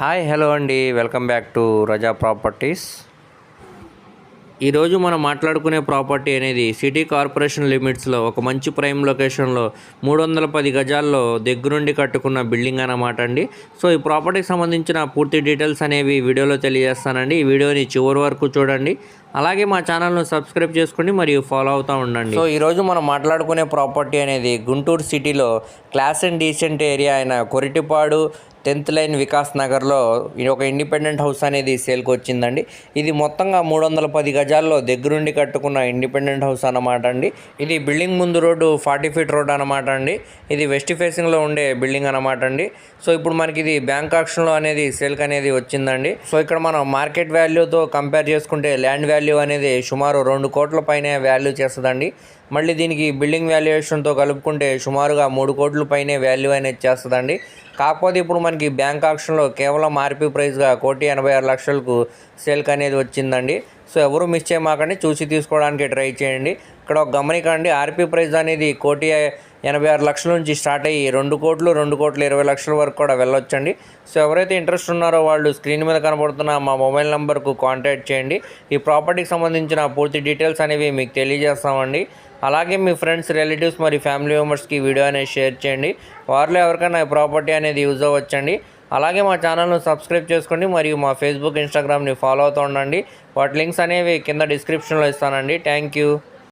Hi hello అండి. Welcome back to Raza properties. ఈరోజు మనం మాట్లాడుకునే ప్రాపర్టీ అనేది సిటీ కార్పొరేషన్ లిమిట్స్లో ఒక మంచి ప్రైమ్ లొకేషన్లో మూడు వందల పది గజాల్లో దగ్గరుండి కట్టుకున్న బిల్డింగ్ అన్నమాట అండి. సో ఈ ప్రాపర్టీకి సంబంధించిన పూర్తి డీటెయిల్స్ అనేవి వీడియోలో తెలియజేస్తానండి. ఈ వీడియోని చివరి వరకు చూడండి. అలాగే మా ఛానల్ను సబ్స్క్రైబ్ చేసుకోండి మరియు ఫాలో అవుతూ ఉండండి. సో ఈరోజు మనం మాట్లాడుకునే ప్రాపర్టీ అనేది గుంటూరు సిటీలో క్లాస్ అండ్ డీసెంట్ ఏరియా అయిన కొరిటిపాడు టెన్త్ లైన్ వికాస్ నగర్లో ఇది ఒక ఇండిపెండెంట్ హౌస్ అనేది సేల్కి వచ్చిందండి. ఇది మొత్తంగా మూడు వందల పది గజాల్లో దగ్గరుండి కట్టుకున్న ఇండిపెండెంట్ హౌస్ అన్నమాట అండి. ఇది బిల్డింగ్ ముందు రోడ్డు ఫార్టీ ఫీట్ రోడ్ అనమాట అండి. ఇది వెస్ట్ ఫేసింగ్లో ఉండే బిల్డింగ్ అనమాట అండి. సో ఇప్పుడు మనకి ఇది బ్యాంక్ ఆక్షన్లో అనేది సేల్కి అనేది వచ్చిందండి. సో ఇక్కడ మనం మార్కెట్ వాల్యూతో కంపేర్ చేసుకుంటే ల్యాండ్ వాల్యూ అనేది సుమారు రెండు కోట్ల పైనే వాల్యూ చేస్తుందండి. మళ్ళీ దీనికి బిల్డింగ్ వాల్యుయేషన్తో కలుపుకుంటే సుమారుగా మూడు కోట్ల పైనే వాల్యూ అనేది చేస్తుందండి. కాకపోతే ఇప్పుడు మనకి బ్యాంక్ ఆప్షన్లో కేవలం ఆర్పీ ప్రైస్గా కోటి ఎనభై ఆరు లక్షలకు సేల్క్ అనేది వచ్చిందండి. సో ఎవరు మిస్ చేయమాకండి చూసి తీసుకోవడానికి ట్రై చేయండి. ఇక్కడ ఒక గమనికండి ఆర్పీ ప్రైస్ అనేది కోటి ఎనభై ఆరు లక్షల నుంచి స్టార్ట్ అయ్యి రెండు కోట్లు రెండు కోట్ల ఇరవై లక్షల వరకు కూడా వెళ్ళొచ్చండి. సో ఎవరైతే ఇంట్రెస్ట్ ఉన్నారో వాళ్ళు స్క్రీన్ మీద కనబడుతున్న మా మొబైల్ నెంబర్కు కాంటాక్ట్ చేయండి. ఈ ప్రాపర్టీకి సంబంధించిన పూర్తి డీటెయిల్స్ అనేవి మీకు తెలియజేస్తామండి. అలాగే మీ ఫ్రెండ్స్ రిలేటివ్స్ మరియు ఫ్యామిలీ మెంబర్స్కి ఈ వీడియో అనేది షేర్ చేయండి. వారిలో ఎవరికైనా ప్రాపర్టీ అనేది యూజ్ అవ్వచ్చండి. అలాగే మా ఛానల్ను సబ్స్క్రైబ్ చేసుకోండి మరియు మా ఫేస్బుక్ ఇన్స్టాగ్రామ్ని ఫాలో అవుతూ ఉండండి. వాటి లింక్స్ అనేవి కింద డిస్క్రిప్షన్లో ఇస్తానండి. Thank you